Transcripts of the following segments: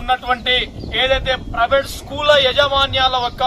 ఉన్నటువంటి ఏదైతే private school యజమాన్యాల యొక్క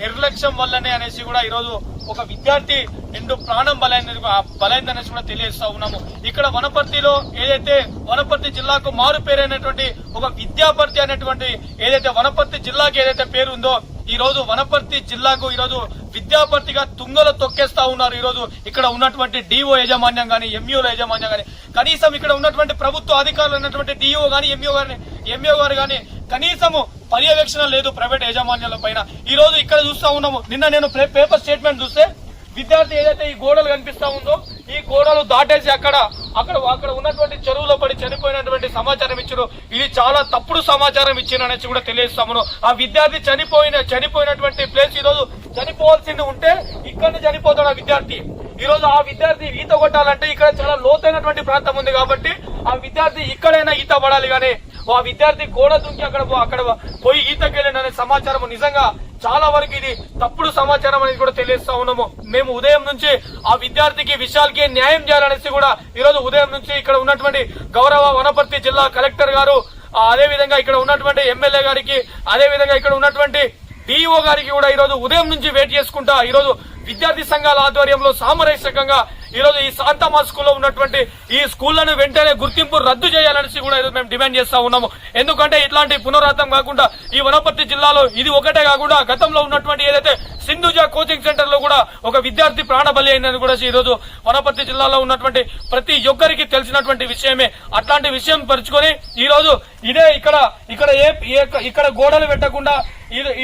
నిర్లక్ష్యం వల్లనే అనేసి కూడా ఈరోజు ఒక విద్యార్థి ఎందు ప్రాణం బలైంది బలైందనేసి కూడా తెలియజేస్తా ఉన్నాము. ఇక్కడ వనపర్తిలో ఏదైతే వనపర్తి జిల్లాకు మారు పేరైనటువంటి ఒక విద్యాపర్తి అనేటువంటి ఏదైతే వనపర్తి జిల్లాకి ఏదైతే పేరు ఉందో ఈ రోజు వనపర్తి జిల్లాకు ఈ రోజు విద్యాపర్తిగా తుంగలు తొక్కేస్తా ఉన్నారు ఈరోజు ఇక్కడ ఉన్నటువంటి డిఓ యాజమాన్యం కానీ ఎంఈఓల యాజమాన్యం కానీ కనీసం ఇక్కడ ఉన్నటువంటి ప్రభుత్వ అధికారులు ఉన్నటువంటి డిఓ కానీ ఎంఈఓ గాని ఎంఏ గారు కానీ కనీసము పర్యవేక్షణ లేదు ప్రైవేట్ యాజమాన్యాల పైన. ఈ రోజు ఇక్కడ చూస్తా ఉన్నాము. నిన్న నేను పేపర్ స్టేట్మెంట్ చూస్తే విద్యార్థి ఏదైతే ఈ గోడలు కనిపిస్తా ఉందో ఈ గోడలు దాటేసి అక్కడ అక్కడ అక్కడ ఉన్నటువంటి చెరువులో పడి చనిపోయినటువంటి సమాచారం ఇచ్చారు. ఇది చాలా తప్పుడు సమాచారం ఇచ్చిందనేసి కూడా తెలియజేస్తాము ఆ విద్యార్థి చనిపోయిన చనిపోయినటువంటి ప్లేస్ ఈ రోజు చనిపోవాల్సింది ఉంటే ఇక్కడ చనిపోతాడు ఆ విద్యార్థి. ఈ రోజు ఆ విద్యార్థి ఈత కొట్టాలంటే ఇక్కడ చాలా లోతైనటువంటి ప్రాంతం ఉంది కాబట్టి ఆ విద్యార్థి ఇక్కడైనా ఈత పడాలి కానీ ఆ విద్యార్థి కోడ దుంకి అక్కడ పో- అక్కడ పోయి ఈతకెళ్ళిన సమాచారం నిజంగా చాలా వరకు ఇది తప్పుడు సమాచారం అనేది కూడా తెలియస్తా ఉన్నాము. మేము ఉదయం నుంచి ఆ విద్యార్థికి విశాల్కి న్యాయం చేయాలనేసి కూడా ఈ రోజు ఉదయం నుంచి ఇక్కడ ఉన్నటువంటి గౌరవ వనపర్తి జిల్లా కలెక్టర్ గారు అదే విధంగా ఇక్కడ ఉన్నటువంటి ఎమ్మెల్యే గారికి అదే విధంగా ఇక్కడ ఉన్నటువంటి డిఈఓ గారికి కూడా ఈ రోజు ఉదయం నుంచి వెయిట్ చేసుకుంటా ఈరోజు విద్యార్థి సంఘాల ఆధ్వర్యంలో సామరస్యకంగా ఈ ఈ శాంతమా స్కూల్లో ఉన్నటువంటి ఈ స్కూళ్ళను వెంటనే గుర్తింపు రద్దు చేయాలనేసి కూడా ఈరోజు మేము డిమాండ్ చేస్తా ఉన్నాము. ఎందుకంటే ఇట్లాంటి పునరాతం కాకుండా ఈ వనపర్తి జిల్లాలో ఇది ఒకటే కాకుండా గతంలో ఉన్నటువంటి ఏదైతే సింధుజ కోచింగ్ సెంటర్లో కూడా ఒక విద్యార్థి ప్రాణబలి అయిందని కూడా ఈరోజు వనపర్తి జిల్లాలో ఉన్నటువంటి ప్రతి ఒక్కరికి తెలిసినటువంటి విషయమే. అట్లాంటి విషయం పరుచుకొని ఈరోజు ఇదే ఇక్కడ ఇక్కడ ఏ ఇక్కడ గోడలు పెట్టకుండా ఈ-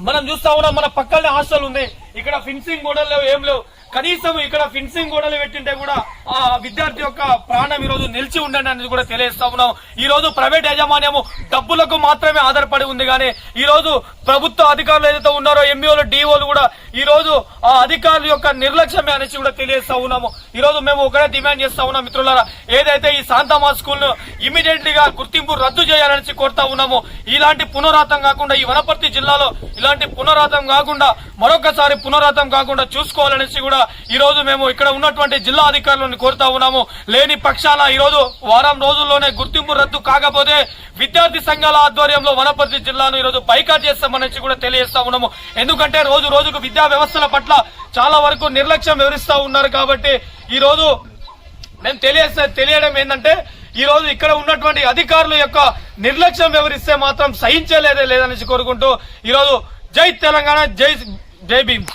మనం చూస్తా ఉన్నాం మన పక్కనే హాస్టల్ ఉంది. ఇక్కడ ఫిన్సింగ్ గోడలు లేవు ఏం లేవు. కనీసం ఇక్కడ ఫిన్సింగ్ గోడలు పెట్టింటే కూడా ఆ విద్యార్థి యొక్క ప్రాణం ఈ రోజు నిలిచి ఉండండి అనేది కూడా తెలియజేస్తా ఉన్నాం. ఈ రోజు ప్రైవేట్ యాజమాన్యము డబ్బులకు మాత్రమే ఆధారపడి ఉంది కానీ ఈ రోజు ప్రభుత్వ అధికారులు ఏదైతే ఉన్నారో ఎంబీఓలు డిఓలు కూడా ఈరోజు ఆ అధికారుల యొక్క నిర్లక్ష్యమే అనేసి కూడా తెలియజేస్తా ఉన్నాము. ఈ రోజు మేము ఒకటే డిమాండ్ చేస్తా ఉన్నాం మిత్రులారా. ఏదైతే ఈ శాంతమా స్కూల్ను ఇమీడియట్లీ గా గుర్తింపు రద్దు చేయాలనేసి కోరుతా ఉన్నాము ఇలాంటి పునరాతం కాకుండా ఈ వనపర్తి జిల్లాలో ఇలాంటి పునరాతం కాకుండా మరొకసారి పునరాతం కాకుండా చూసుకోవాలనేసి కూడా ఈ రోజు మేము ఇక్కడ ఉన్నటువంటి జిల్లా అధికారులను కోరుతా ఉన్నాము. లేని పక్షాన ఈ రోజు వారం రోజుల్లోనే గుర్తింపు రద్దు కాకపోతే విద్యార్థి సంఘాల ఆధ్వర్యంలో వనపర్తి జిల్లాను ఈ రోజు బైకాట్ చేస్తామనేసి కూడా తెలియజేస్తా ఉన్నాము. ఎందుకంటే రోజు రోజుకు విద్యార్థి వ్యవస్థల పట్ల చాలా వరకు నిర్లక్ష్యం వివరిస్తూ ఉన్నారు కాబట్టి ఈ రోజు నేను తెలియడం ఏంటంటే ఈ రోజు ఇక్కడ ఉన్నటువంటి అధికారుల యొక్క నిర్లక్ష్యం వివరిస్తే మాత్రం సహించలేదే లేదనేసి కోరుకుంటూ ఈ రోజు జై తెలంగాణ జై జై భీమ్.